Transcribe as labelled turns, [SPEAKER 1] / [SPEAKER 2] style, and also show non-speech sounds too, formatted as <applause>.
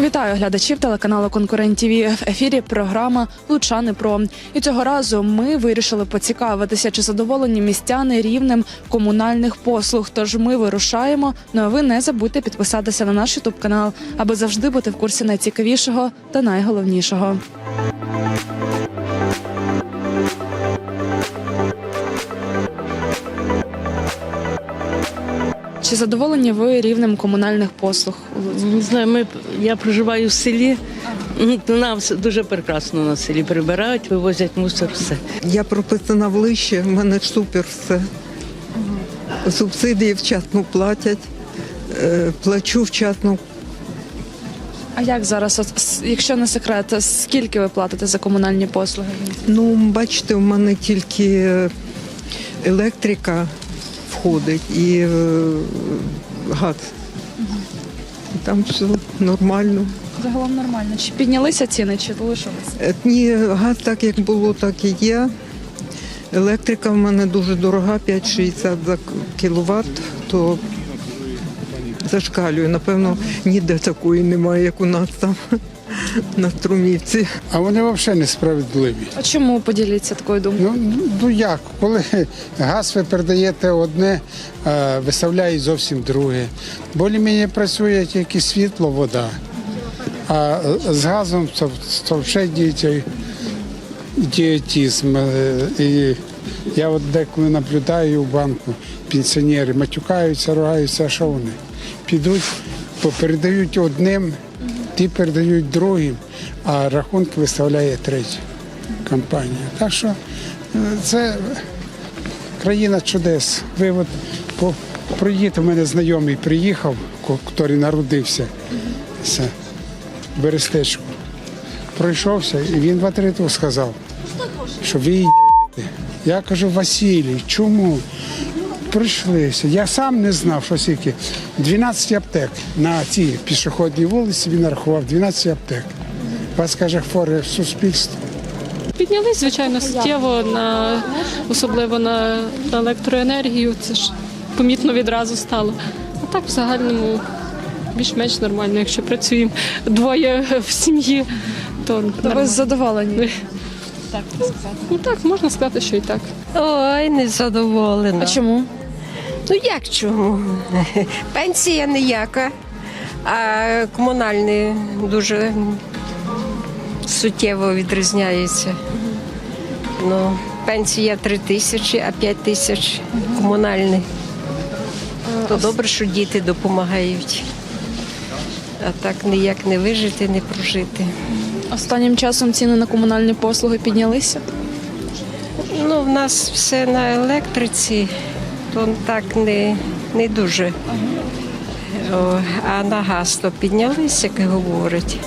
[SPEAKER 1] Вітаю глядачів телеканалу Конкурент ТВ. В ефірі програма Лучани Про. І цього разу ми вирішили поцікавитися, чи задоволені містяни рівнем комунальних послуг. Тож ми вирушаємо. Ну а ви не забудьте підписатися на наш ютуб канал, аби завжди бути в курсі найцікавішого та найголовнішого. Чи задоволені ви рівнем комунальних послуг?
[SPEAKER 2] Не знаю, ми, я проживаю в селі. Нам дуже прекрасно на селі прибирають, вивозять мусор, все.
[SPEAKER 3] Я прописана в лище, в мене супер все. Субсидії вчасно платять, е, плачу вчасно.
[SPEAKER 1] А як зараз, от, якщо не секрет, скільки ви платите за комунальні послуги?
[SPEAKER 3] Ну, бачите, у мене тільки електрика входить і е, газ. Там все нормально.
[SPEAKER 1] Загалом нормально. Чи піднялися ціни, чи залишилися?
[SPEAKER 3] Е, Ні, газ так як було, так і є. Електрика в мене дуже дорога, 5,60 за кіловат, то зашкалює. Напевно, ніде такої немає, як у нас там на струмівці.
[SPEAKER 4] А вони взагалі несправедливі.
[SPEAKER 1] А чому поділіться такою думкою?
[SPEAKER 4] Ну, ну як, коли газ ви передаєте одне, а виставляють зовсім друге. Більш-менш працює тільки світло, вода. А з газом це, це взагалі діти- ідіотизм. Е, І я от деколи наблюдаю в банку, пенсіонери матюкаються, ругаються, а що вони? Підуть, передають одним, ті передають другим, а рахунки виставляє третя компанія. Так що е, це країна чудес. Ви от по, проїдьте, у мене знайомий приїхав, який народився це, в Берестечку. Пройшовся, і він в відкрито сказав, що ви їдете. Я кажу, Василій, чому? Прийшлися. Я сам не знав, що скільки. 12 аптек на цій пішохідній вулиці він нарахував 12 аптек. Вас каже, хворе суспільство.
[SPEAKER 5] Піднялись, звичайно, суттєво на особливо на електроенергію. Це ж помітно відразу стало. А так в загальному більш-менш нормально. Якщо працюємо двоє в сім'ї, то
[SPEAKER 1] Ви задоволені?
[SPEAKER 5] Ну так, можна сказати, що і так.
[SPEAKER 6] Ой, не задоволена.
[SPEAKER 1] А чому?
[SPEAKER 6] Ну як чому? <laughs> Пенсія ніяка, а комунальні дуже суттєво відрізняється. Ну, пенсія 3 тисячі, а 5 тисяч комунальні. То добре, що діти допомагають. А так ніяк не вижити, не прожити.
[SPEAKER 1] Останнім часом ціни на комунальні послуги піднялися.
[SPEAKER 6] Ну, в нас все на електриці, то так не, не дуже. О, а на газ то піднялися, як говорять.